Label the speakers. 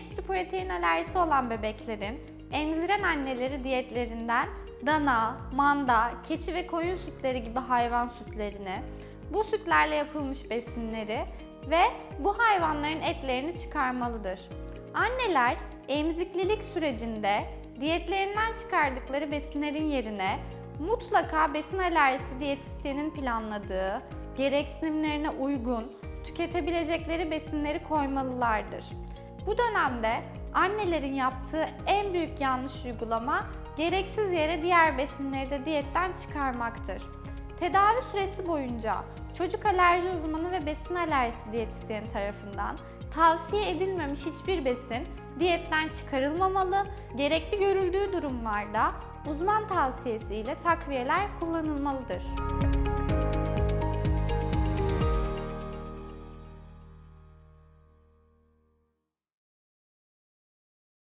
Speaker 1: Sütü protein alerjisi olan bebeklerin emziren anneleri diyetlerinden dana, manda, keçi ve koyun sütleri gibi hayvan sütlerini, bu sütlerle yapılmış besinleri ve bu hayvanların etlerini çıkarmalıdır. Anneler emziklilik sürecinde diyetlerinden çıkardıkları besinlerin yerine mutlaka besin alerjisi diyetisyenin planladığı, gereksinimlerine uygun, tüketebilecekleri besinleri koymalılardır. Bu dönemde annelerin yaptığı en büyük yanlış uygulama gereksiz yere diğer besinleri de diyetten çıkarmaktır. Tedavi süresi boyunca çocuk alerji uzmanı ve besin alerjisi diyetisyeni tarafından tavsiye edilmemiş hiçbir besin diyetten çıkarılmamalı, gerekli görüldüğü durumlarda uzman tavsiyesiyle takviyeler kullanılmalıdır.